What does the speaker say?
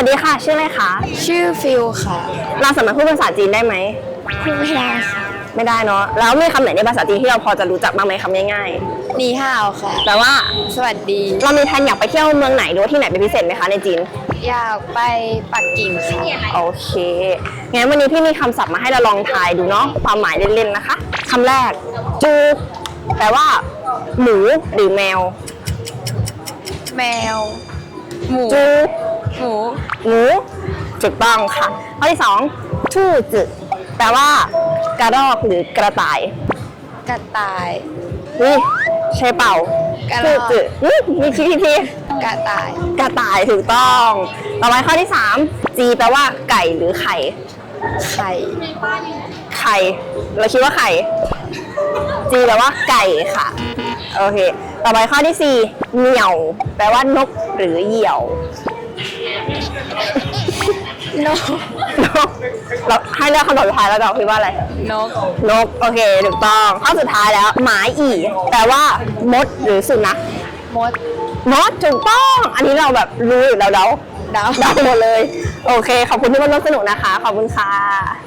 วัสดีค่ะ ชื่ออะไรคะ ชื่อฟิลค่ะ เราสามารถพูดภาษาจีนได้ไหมพูดไม่ได้ค่ะ ไม่ได้เนาะ แล้วมีคำไหนในภาษาจีนที่เราพอจะรู้จักบ้างไหมคำง่ายหนีห่าวค่ะๆแต่ว่า สวัสดี เรามีแผนอยากไปเที่ยวเมืองไหนหรือว่าที่ไหนเป็นพิเศษไหมคะในจีน อยากไปปักกิ่งค่ะ โอเค งั้นวันนี้พี่มีคำศัพท์มาให้เราลองทายดูเนาะ ความหมายเล่นๆนะคะคำแรก จูแปลว่า หมูหรือแมว แมว หมูจู หมูหมูถูกต้องค่ะ ข้อที่สองทู่จืแปลว่ากระรอกหรือกระต่ายกระต่าย นี่ใช่เปล่ากระรอกจือืมมีทีทีกระต่าย กระต่ายถูกต้อง ต่อไปข้อที่สามจีแปลว่าไก่หรือไข่ ไข่ ไข่ เราคิดว่าไข่ จีแปลว่าไก่ค่ะ โอเค ต่อไปข้อที่สี่เหนี่ยว แปลว่านกหรือเหยี่ยว นกนกเราให้เลือกคำตอบสุดท้ายแล้วเราคิดว่าอะไรนกนกโอเคถูกต้องข้อสุดท้ายแล้ว หมาอีแปลว่ามดหรือสุนัขมดมดถูกต้อง อันนี้เราแบบรู้อยู่แล้วเดาดาวเดาหมดเลย โอเค ขอบคุณที่มาร่วมสนุกนะคะ ขอบคุณค่ะ